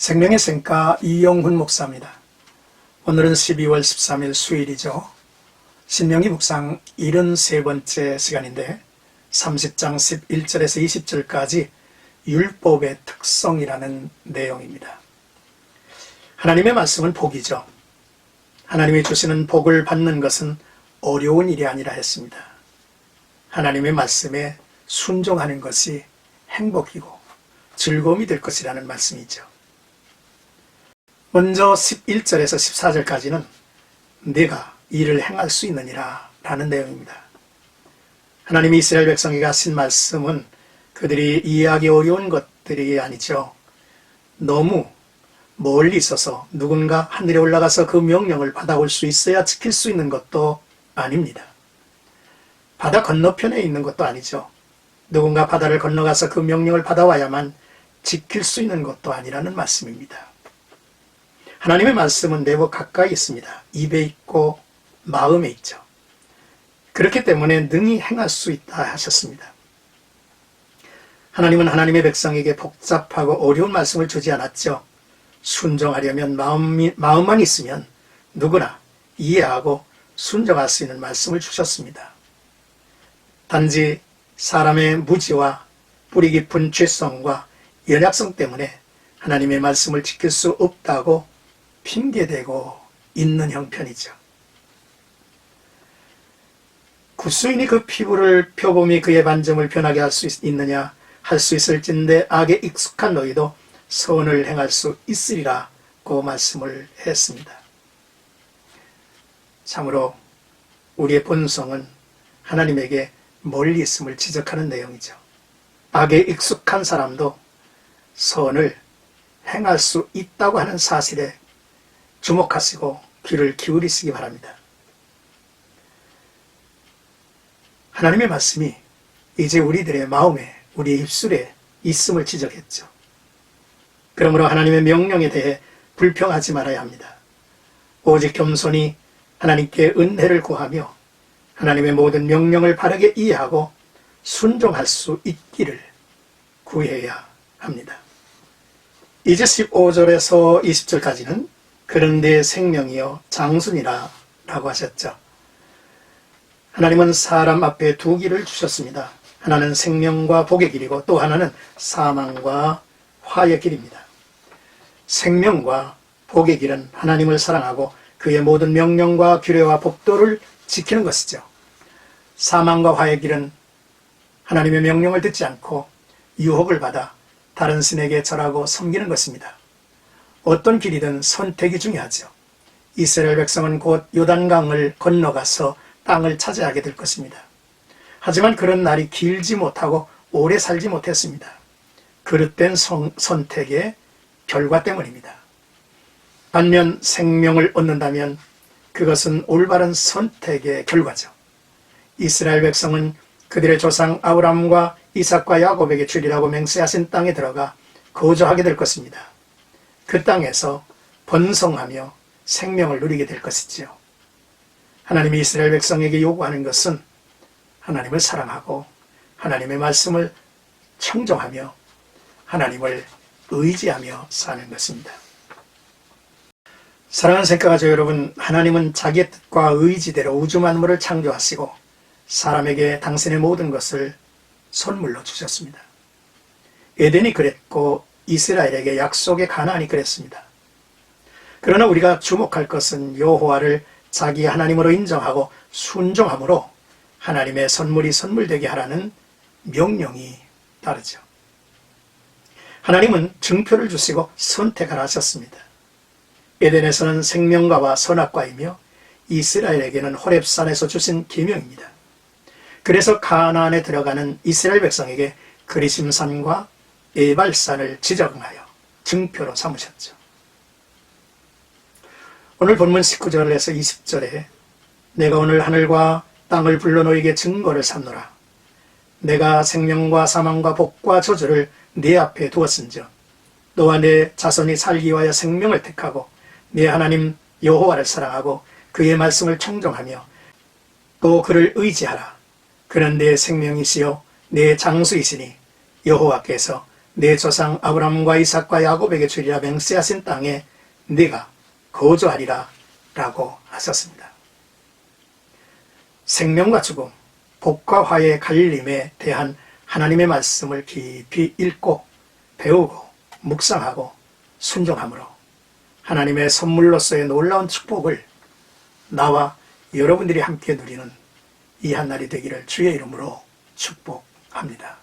생명의 생가 이용훈 목사입니다. 오늘은 12월 13일 수요일이죠. 신명기 묵상 73번째 시간인데 30장 11절에서 20절까지 율법의 특성이라는 내용입니다. 하나님의 말씀은 복이죠. 하나님이 주시는 복을 받는 것은 어려운 일이 아니라 했습니다. 하나님의 말씀에 순종하는 것이 행복이고 즐거움이 될 것이라는 말씀이죠. 먼저 11절에서 14절까지는 내가 이를 행할 수 있느니라 라는 내용입니다. 하나님이 이스라엘 백성에게 하신 말씀은 그들이 이해하기 어려운 것들이 아니죠. 너무 멀리 있어서 누군가 하늘에 올라가서 그 명령을 받아올 수 있어야 지킬 수 있는 것도 아닙니다. 바다 건너편에 있는 것도 아니죠. 누군가 바다를 건너가서 그 명령을 받아와야만 지킬 수 있는 것도 아니라는 말씀입니다. 하나님의 말씀은 매우 가까이 있습니다. 입에 있고 마음에 있죠. 그렇기 때문에 능히 행할 수 있다 하셨습니다. 하나님은 하나님의 백성에게 복잡하고 어려운 말씀을 주지 않았죠. 순종하려면 마음이, 마음만 있으면 누구나 이해하고 순종할 수 있는 말씀을 주셨습니다. 단지 사람의 무지와 뿌리 깊은 죄성과 연약성 때문에 하나님의 말씀을 지킬 수 없다고 핑계대고 있는 형편이죠. 구수인이 그 피부를 표범이 그의 반점을 변하게 할 수 있느냐 할 수 있을진데 악에 익숙한 너희도 선을 행할 수 있으리라고 말씀을 했습니다. 참으로 우리의 본성은 하나님에게 멀리 있음을 지적하는 내용이죠. 악에 익숙한 사람도 선을 행할 수 있다고 하는 사실에 주목하시고 귀를 기울이시기 바랍니다. 하나님의 말씀이 이제 우리들의 마음에, 우리의 입술에 있음을 지적했죠. 그러므로 하나님의 명령에 대해 불평하지 말아야 합니다. 오직 겸손히 하나님께 은혜를 구하며 하나님의 모든 명령을 바르게 이해하고 순종할 수 있기를 구해야 합니다. 이제 15절에서 20절까지는 그런데 생명이여 장순이라 라고 하셨죠. 하나님은 사람 앞에 두 길을 주셨습니다. 하나는 생명과 복의 길이고 또 하나는 사망과 화의 길입니다. 생명과 복의 길은 하나님을 사랑하고 그의 모든 명령과 규례와 법도를 지키는 것이죠. 사망과 화의 길은 하나님의 명령을 듣지 않고 유혹을 받아 다른 신에게 절하고 섬기는 것입니다. 어떤 길이든 선택이 중요하죠. 이스라엘 백성은 곧 요단강을 건너가서 땅을 차지하게 될 것입니다. 하지만 그런 날이 길지 못하고 오래 살지 못했습니다. 그릇된 성, 선택의 결과 때문입니다. 반면 생명을 얻는다면 그것은 올바른 선택의 결과죠. 이스라엘 백성은 그들의 조상 아브람과 이삭과 야곱에게 주리라고 맹세하신 땅에 들어가 거주하게 될 것입니다. 그 땅에서 번성하며 생명을 누리게 될 것이지요. 하나님이 이스라엘 백성에게 요구하는 것은 하나님을 사랑하고 하나님의 말씀을 청정하며 하나님을 의지하며 사는 것입니다. 사랑하는 생각가죠 여러분, 하나님은 자기의 뜻과 의지대로 우주 만물을 창조하시고 사람에게 당신의 모든 것을 선물로 주셨습니다. 에덴이 그랬고 이스라엘에게 약속의 가나안이 그랬습니다. 그러나 우리가 주목할 것은 여호와를 자기 하나님으로 인정하고 순종함으로 하나님의 선물이 선물되게 하라는 명령이 따르죠. 하나님은 증표를 주시고 선택을 하셨습니다. 에덴에서는 생명과와 선악과이며 이스라엘에게는 호렙산에서 주신 계명입니다. 그래서 가나안에 들어가는 이스라엘 백성에게 그리심산과 에발산을 지적하여 증표로 삼으셨죠. 오늘 본문 19절에서 20절에 내가 오늘 하늘과 땅을 불러 너에게 증거를 삼노라. 내가 생명과 사망과 복과 저주를 네 앞에 두었은즉 너와 내 자손이 살기 위하여 생명을 택하고 내 하나님 여호와를 사랑하고 그의 말씀을 청정하며 또 그를 의지하라. 그는 내 생명이시요 내 장수이시니 여호와께서 내 조상 아브라함과 이삭과 야곱에게 주리라 맹세하신 땅에 네가 거주하리라 라고 하셨습니다. 생명과 죽음, 복과 화의 갈림에 대한 하나님의 말씀을 깊이 읽고 배우고 묵상하고 순종함으로 하나님의 선물로서의 놀라운 축복을 나와 여러분들이 함께 누리는 이 한 날이 되기를 주의 이름으로 축복합니다.